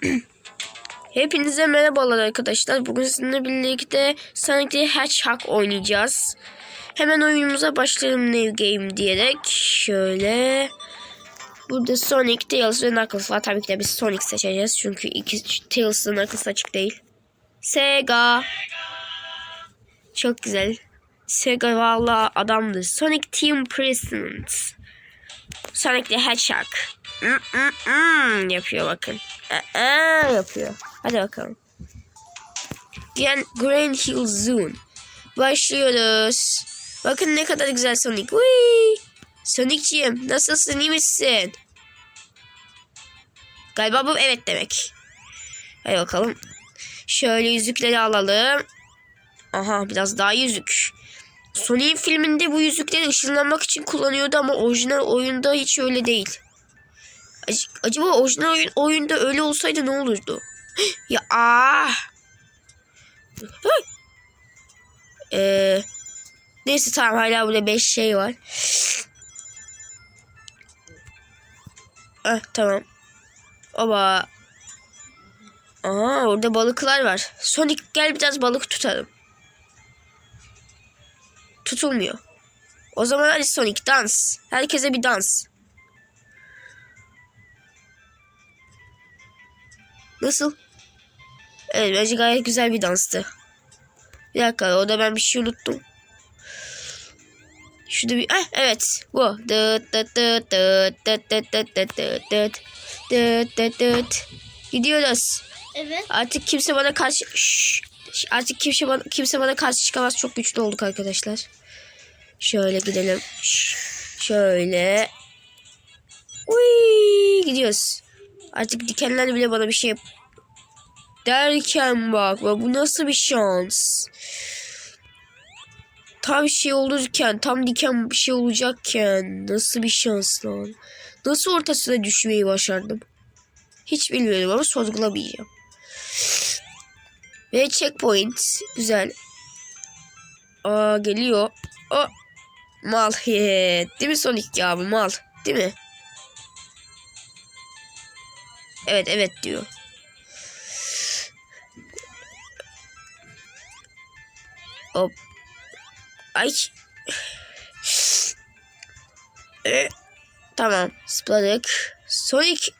Hepinize merhabalar arkadaşlar. Bugün sizinle birlikte Sonic the Hedgehog oynayacağız. Hemen oyunumuza başlayalım New Game diyerek. Şöyle. Burada Sonic, Tails ve Knuckles var. Tabii ki de biz Sonic seçeceğiz. Çünkü iki Tails ve Knuckles açık değil. Sega. Çok güzel. Sega valla adamdır. Sonic Team President. Sonic the Hedgehog. Mm, mm, mm yapıyor bakın. Yapıyor. Hadi bakalım. Gen Grand Hill Zone. Başlıyoruz. Bakın ne kadar güzel Sonic. Whee! Sonic'ciğim nasılsın iyi misin? Galiba bu evet demek. Hadi bakalım. Şöyle yüzükleri alalım. Aha biraz daha yüzük. Sonic'in filminde bu yüzükleri ışınlanmak için kullanıyordu ama orijinal oyunda hiç öyle değil. Ac- acaba orijinal oyun, oyunda öyle olsaydı ne olurdu? ya ah. Ee, neyse tamam hala burada 5 şey var. Ah tamam. Oba. Aa orada balıklar var. Sonic gel biraz balık tutalım. Tutulmuyor. O zaman hadi Sonic dans. Herkese bir dans. Nasıl? Evet bence gayet güzel bir danstı. Bir dakika orada ben bir şey unuttum. Şurada bir... Eh, evet bu. Dıt dıt dıt dıt dıt dıt dıt dıt dıt dıt dıt dıt dıt. Gidiyoruz. Evet. Artık kimse bana karşı... Şşş. Artık kimse bana, kimse bana karşı çıkamaz. Çok güçlü olduk arkadaşlar. Şöyle gidelim. Şş. Şöyle. Uy, gidiyoruz. Artık dikenler bile bana bir şey. Derken bak bu nasıl bir şans. Tam şey olurken tam diken bir şey olacakken nasıl bir şans lan. Nasıl ortasına düşmeyi başardım. Hiç bilmiyorum ama sorgulamayacağım. Ve checkpoint. Güzel. Aa geliyor. O mal. Değil mi Sonic ya bu mal? Değil mi? Evet evet diyor. Hop. Ay. Ee, tamam. Zıpladık. Sonic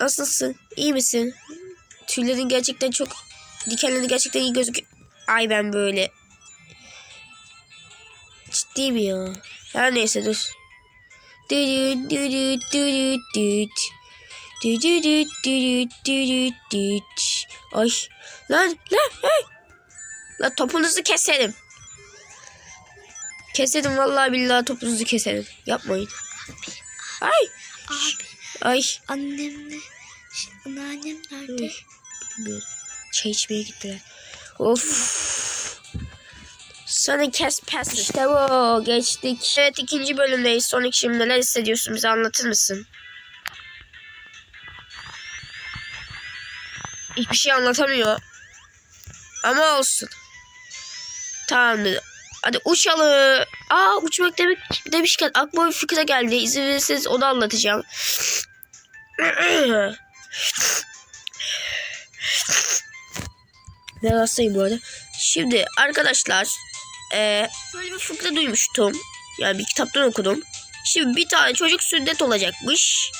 nasılsın? İyi misin? Tüylerin gerçekten çok dikenlerin gerçekten iyi gözüküyor. Ay ben böyle. Ciddi mi ya? Her neyse dur. Düdüt düdüt düdüt düt. Düdüt düdüt düdüt düt. Ay. Lan lan hey. Lan topunuzu keserim. Keserim vallahi billahi topunuzu keserim. Yapmayın. Ay. Abi Ay. annemle anneannem nerede? Bilmiyorum. Çay içmeye gittiler. Of. Sonic kes pes. İşte bu. Geçtik. Evet ikinci bölümdeyiz. Sonic şimdi neler hissediyorsun? Bize anlatır mısın? Hiçbir şey anlatamıyor. Ama olsun. Tamamdır. Hadi uçalım. Aa uçmak demek demişken aklıma bir fikre geldi. İzin verirseniz onu anlatacağım. Ben hastayım bu arada. Şimdi arkadaşlar eee böyle bir fıkra duymuştum. Yani bir kitaptan okudum. Şimdi bir tane çocuk sünnet olacakmış.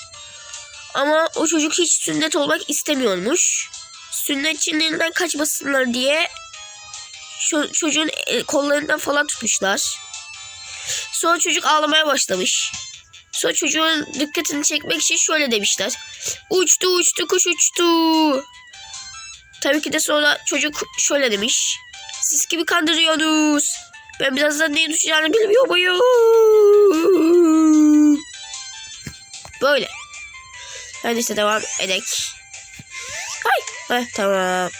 Ama o çocuk hiç sünnet olmak istemiyormuş. Sünnetçinin elinden kaçmasınlar diye ço- çocuğun el- kollarından falan tutmuşlar. Sonra çocuk ağlamaya başlamış. Sonra çocuğun dikkatini çekmek için şöyle demişler. Uçtu uçtu kuş uçtu. Tabii ki de sonra çocuk şöyle demiş. Siz kimi kandırıyorsunuz? Ben birazdan neye düşeceğini bilmiyor muyum? Böyle. Her neyse devam edek. Heh, tamam.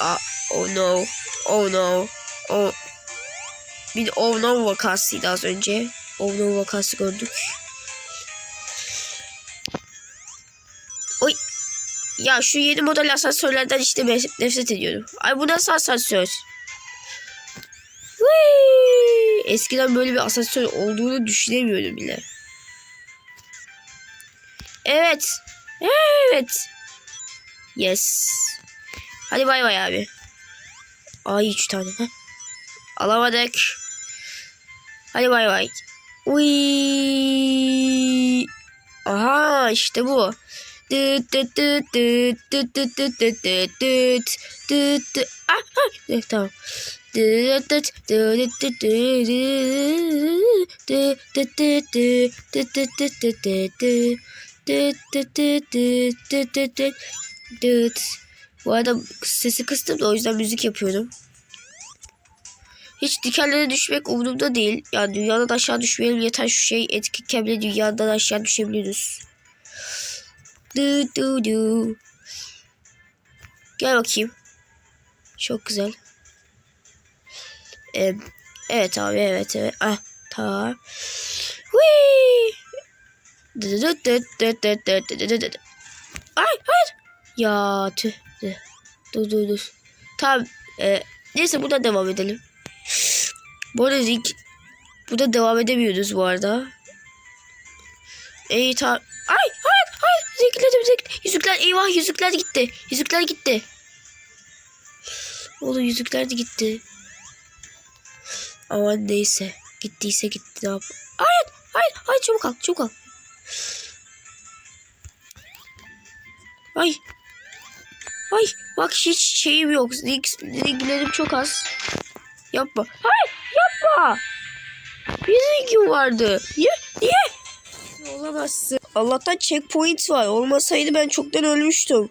Aa, oh no. Oh no. Oh. Bir oh no vakasıydı az önce. Oh no vakası gördük. Oy. Ya şu yeni model asansörlerden işte nefret ediyorum. Ay bu nasıl asansör? Whee! Eskiden böyle bir asansör olduğunu düşünemiyordum bile. Evet. Evet. Yes. Hadi bay bay abi. Ay üç tane. Heh. Alamadık. Hadi bay bay. Uy. Aha işte bu. Düt düt düt düt düt düt düt düt düt düt düt düt. Ah, ah. Eh, Tamam. Düt düt düt düt düt düt düt düt düt düt düt düt düt düt düt düt düt düt düt düt. Bu arada sesi kıstım da o yüzden müzik yapıyorum. Hiç dikenlere düşmek umurumda değil. Yani dünyadan aşağı düşmeyelim yeter şu şey etkiken bile dünyadan aşağı düşebiliyoruz. Du du du. Gel bakayım. Çok güzel. Ee, evet abi evet evet. Ah tamam. Whee! Ya tüh. Dur dur dur. dur. Tamam. Ee, neyse burada devam edelim. Bu arada ring burada devam edemiyoruz bu arada. İyi tamam. Ay hayır hayır. Zevkledim zevk. Yüzükler eyvah yüzükler gitti. Yüzükler gitti. Oğlum yüzükler de gitti. Aman neyse. Gittiyse gitti ne yap. Hayır hayır hayır çabuk al çabuk al. Ay. Ay bak hiç şeyim yok. Ring, ringlerim çok az. Yapma. Hayır yapma. Bir ringim vardı. Niye? Niye? Olamazsın. Allah'tan checkpoint var. Olmasaydı ben çoktan ölmüştüm.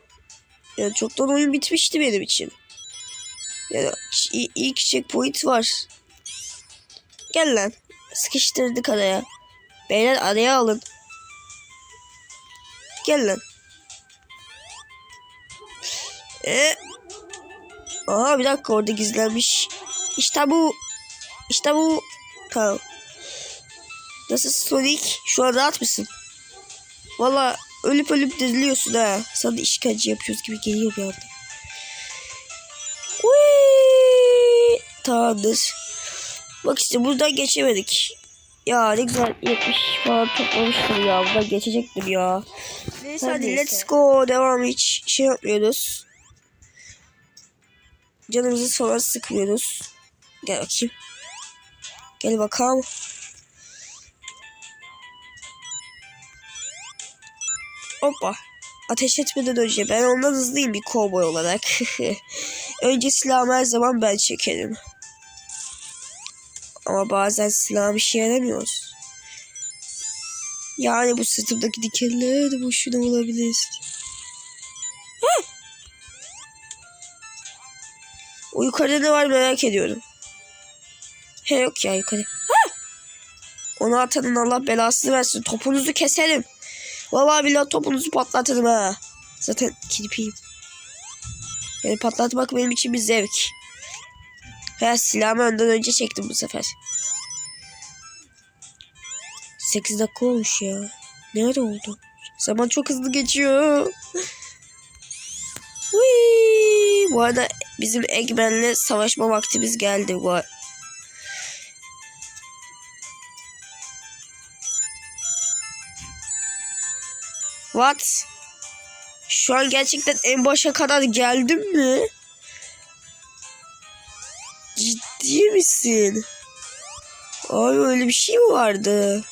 Yani çoktan oyun bitmişti benim için. Yani ilk checkpoint var. Gel lan. Sıkıştırdık araya. Beyler araya alın. Gel lan. E. Aha bir dakika orada gizlenmiş. İşte bu. İşte bu. Tamam. Nasıl Sonic? Şu an rahat mısın? Valla ölüp ölüp diziliyorsun ha. Sana işkence yapıyoruz gibi geliyor bir anda. Uy! Tamamdır. Bak işte buradan geçemedik. Ya ne güzel 70 falan toplamıştım ya. Buradan geçecektim ya. Neyse hadi neyse. let's go. Devam hiç şey yapmıyoruz. Canımızı sonra sıkmıyoruz. Gel bakayım. Gel bakalım. Hoppa. Ateş etmeden önce ben ondan hızlıyım bir kovboy olarak. önce silahımı her zaman ben çekerim. Ama bazen silahım işe yaramıyor. Yani bu sırtımdaki dikenler boşuna olabilir. O yukarıda ne var merak ediyorum. He yok ya yukarı. Heh! Onu atanın Allah belasını versin. Topunuzu keserim. Vallahi billahi topunuzu patlatırım ha. Zaten kirpiyim. Yani patlatmak benim için bir zevk. He silahımı önden önce çektim bu sefer. 8 dakika olmuş ya. Nerede oldu? Zaman çok hızlı geçiyor. Whee! Bu arada bizim Eggman'le savaşma vaktimiz geldi. Bu What? Şu an gerçekten en başa kadar geldim mi? Ciddi misin? Ay öyle bir şey mi vardı?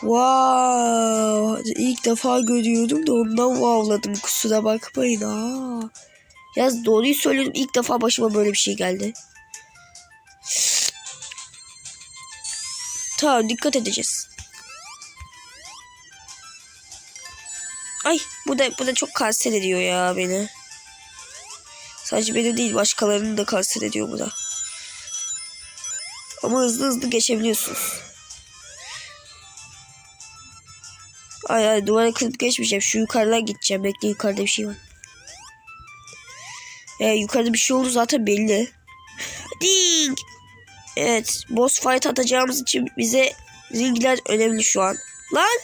Wow, ilk defa görüyordum da ondan wowladım. Kusura bakmayın ha. Yaz doğruyu söylüyorum. ilk defa başıma böyle bir şey geldi. Tamam dikkat edeceğiz. Ay bu da bu da çok kanser ediyor ya beni. Sadece beni değil başkalarını da kanser ediyor bu da. Ama hızlı hızlı geçebiliyorsunuz. Ay ay duvara kırıp geçmeyeceğim. Şu yukarıdan gideceğim. Bekle yukarıda bir şey var. Ee, yukarıda bir şey oldu zaten belli. Ding! Evet. Boss fight atacağımız için bize ringler önemli şu an. Lan!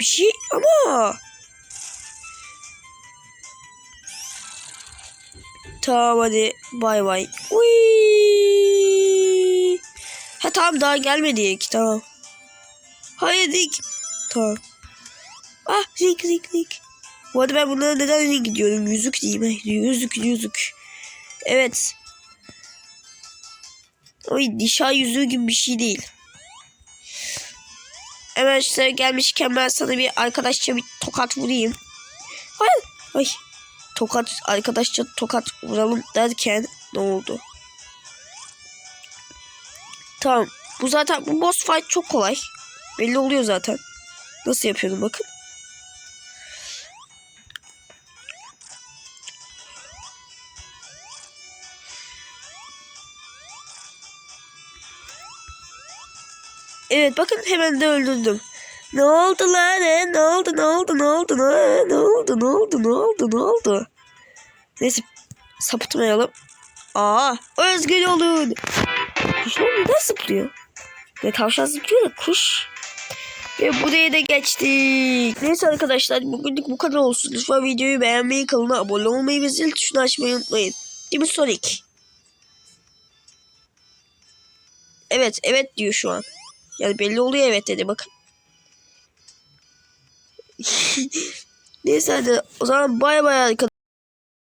Bir şey ama... Tamam hadi bay bay. Ha tamam daha gelmedik. Tamam. Hayır dik. Tamam. Ah ring ring ring. Bu arada ben bunlara neden gidiyorum? Yüzük diyeyim. Yüzük yüzük. Evet. Oy nişan yüzüğü gibi bir şey değil. Hemen işte gelmişken ben sana bir arkadaşça bir tokat vurayım. Hayır. Ay. Tokat arkadaşça tokat vuralım derken ne oldu? Tamam. Bu zaten bu boss fight çok kolay. Belli oluyor zaten. Nasıl yapıyorum bakın. Evet bakın hemen de öldürdüm. Ne oldu lan? he? Ne oldu? Ne oldu? Ne oldu? Ne, ne oldu? Ne oldu? Ne oldu? Ne oldu? Neyse sapıtmayalım. Aa, özgür olun. Kuşlar neden zıplıyor? Ne tavşan zıplıyor da kuş. Ve buraya da geçtik. Neyse arkadaşlar bugünlük bu kadar olsun. Lütfen videoyu beğenmeyi, kanala abone olmayı ve zil tuşunu açmayı unutmayın. Değil mi Sonic? Evet, evet diyor şu an. Yani belli oluyor evet dedi bakın. Neyse hadi o zaman bay bay arkadaşlar.